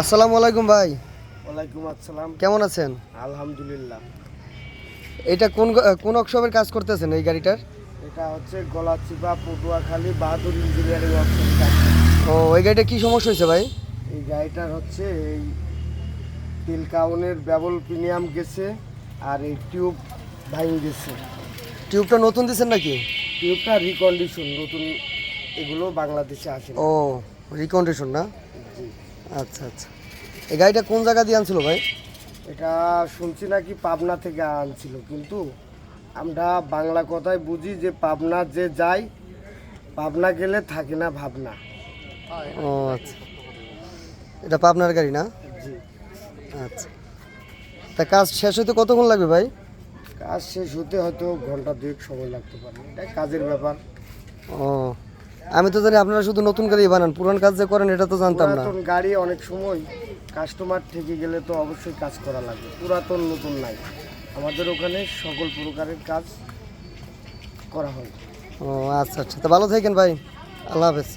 আসসালামু আলাইকুম ভাই। ওয়ালাইকুম আসসালাম। কেমন আছেন? আলহামদুলিল্লাহ। এটা কোন কোন ওয়ার্কশপের কাজ করতেছেন এই গাড়িটার? এটা হচ্ছে গলাচিপা পটুয়াখালী বাহাদুর ইঞ্জিনিয়ারিং অফিস ও এই গাড়িটা কি সমস্যা হয়েছে ভাই? এই গাড়িটার হচ্ছে এই তিল কাউনের ব্যবল প্রিমিয়াম গেছে আর এই টিউব ভাইং গেছে। টিউবটা নতুন দিচ্ছেন নাকি? টিউবটা রিকন্ডিশন নতুন এগুলো বাংলাদেশে আসে। ও রিকন্ডিশন না। আচ্ছা আচ্ছা। এই গাড়িটা কোন জায়গা দিয়ে আনছিল ভাই? এটা শুনছি নাকি পাবনা থেকে আনছিল কিন্তু আমরা বাংলা কথায় বুঝি যে পাবনা যে যাই পাবনা গেলে থাকে না ভাবনা। ও আচ্ছা। এটা পাবনার গাড়ি না? জি। আচ্ছা। তা কাজ শেষ হতে কতক্ষণ লাগবে ভাই? কাজ শেষ হতে হয়তো ঘণ্টা দুয়েক সময় লাগতে পারে। এটা কাজের ব্যাপার। ও। আমি তো জানি আপনারা শুধু নতুন গাড়ি বানান পুরান কাজ যে করেন এটা তো জানতাম না। পুরাতন গাড়ি অনেক সময় কাস্টমার থেকে গেলে তো অবশ্যই কাজ করা লাগবে। পুরাতন নতুন নাই। আমাদের ওখানে সকল প্রকারের কাজ করা হয়। ও আচ্ছা আচ্ছা। তো ভালো থাকেন ভাই। আল্লাহ হাফেজ।